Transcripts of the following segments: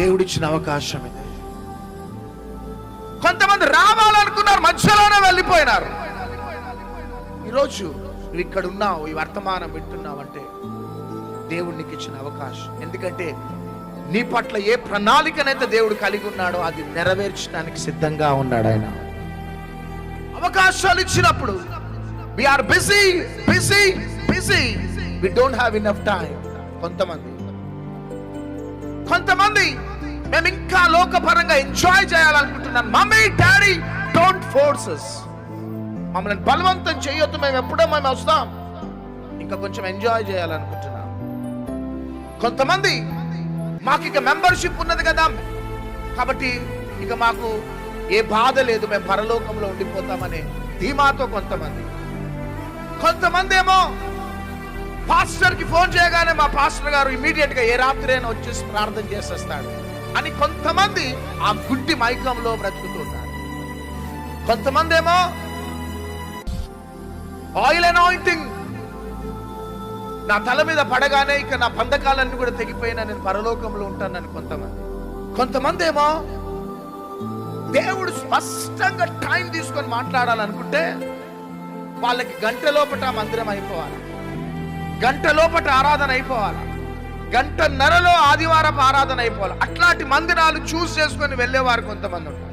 దేవుడిచ్చిన అవకాశం ఇది కొంతమంది రావాలనుకున్నారు మధ్యలోనే వెళ్ళిపోయినారు. ఈరోజు నువ్వు ఇక్కడ ఉన్నావు ఈ వర్తమానం వింటున్నావు అంటే దేవుడు నీకు ఇచ్చిన అవకాశం. ఎందుకంటే నీ పట్ల ఏ ప్రణాళికనైతే దేవుడు కలిగి ఉన్నాడో అది నెరవేర్చడానికి సిద్ధంగా ఉన్నాడు ఆయన. అవకాశాలు ఇచ్చినప్పుడు are busy busy busy we don't have enough time కొంతమంది కొంతమంది మేము ఇంకా లోకపరంగా ఎంజాయ్ చేయాలనుకుంటున్నాం. మమ్మీ డాడీ డోంట్ ఫోర్సెస్ మమ్మల్ని బలవంతం చేయొద్దు మేము ఎప్పుడో మేము వస్తాం. ఇంకా కొంచెం ఎంజాయ్ చేయాలనుకుంటున్నాం. కొంతమంది మాకు ఇక మెంబర్షిప్ ఉన్నది కదా. కాబట్టి ఇక మాకు ఏ బాధ లేదు మేము పరలోకంలో ఉండిపోతామనే ధీమాతో కొంతమంది. కొంతమంది ఏమో పాస్టర్కి ఫోన్ చేయగానే మా పాస్టర్ గారు ఇమీడియట్గా ఏ రాత్రి అయినా వచ్చేసి ప్రార్థన చేసేస్తాడు అని కొంతమంది ఆ గుడ్డి మైకంలో బ్రతుకుతున్నారు. కొంతమంది ఏమో ఆయిల్ అనాయింటింగ్. నా తల మీద పడగానే ఇక నా పందకాలన్నీ కూడా తెగిపోయినా నేను పరలోకంలో ఉంటానని కొంతమంది. కొంతమంది ఏమో దేవుడు స్పష్టంగా టైం తీసుకొని మాట్లాడాలనుకుంటే వాళ్ళకి గంటలోపట మందిరం అయిపోవాలి. గంట లోపట ఆరాధన అయిపోవాలి? గంటన్నరలో ఆదివారపు ఆరాధన అయిపోవాలి. అట్లాంటి మందిరాలు చూస్ చేసుకొని వెళ్ళేవారు కొంతమంది ఉంటారు.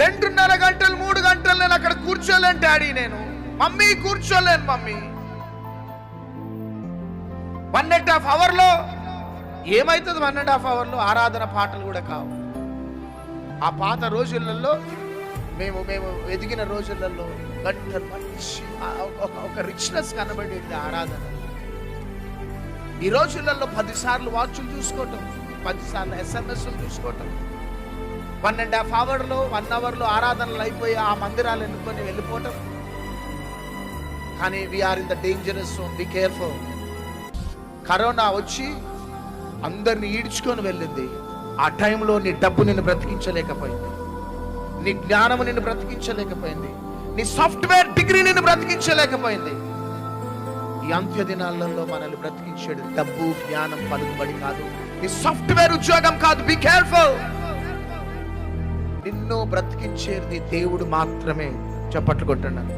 రెండున్నర గంటలు మూడు గంటలు నేను అక్కడ కూర్చోలేను డాడీ నేను. మమ్మీ కూర్చోలేను మమ్మీ. వన్ అండ్ హాఫ్ అవర్లో ఏమైతుంది వన్ అండ్ హాఫ్ అవర్లో? ఆరాధన పాటలు కూడా కావు. ఆ పాత రోజులలో మేము మేము ఎదిగిన రోజులలో గంట మంచి ఒక ఒక రిచ్నెస్ కనబడేది ఆరాధన. ఈ రోజులలో పదిసార్లు వాచ్లు చూసుకోవటం పదిసార్లు ఎస్ఎంఎస్లు చూసుకోవటం. వన్ అండ్ హాఫ్ అవర్లో వన్ అవర్లో ఆరాధనలు అయిపోయి ఆ మందిరాలు ఎన్నుకొని వెళ్ళిపోవటం. కానీ we are in the dangerous zone be careful corona వచ్చి అందరిని ఈడ్చుకొని వెళ్ళింది. ఆ టైంలో నీ డబ్బు నిన్ను బ్రతికించలేకపోయింది. నీ జ్ఞానము నిన్ను బ్రతికించలేకపోయింది. నీ సాఫ్ట్వేర్ డిగ్రీ నిన్ను బ్రతికించలేకపోయింది. ఈ అంత్య దినాలలో మనల్ని బ్రతికించేది డబ్బు జ్ఞానం పలుకుబడి కాదు. నీ సాఫ్ట్వేర్ ఉద్యోగం కాదు. బి కేర్ఫుల్ నిన్ను బ్రతికించేది దేవుడు మాత్రమే. చప్పట్లు కొట్టండి.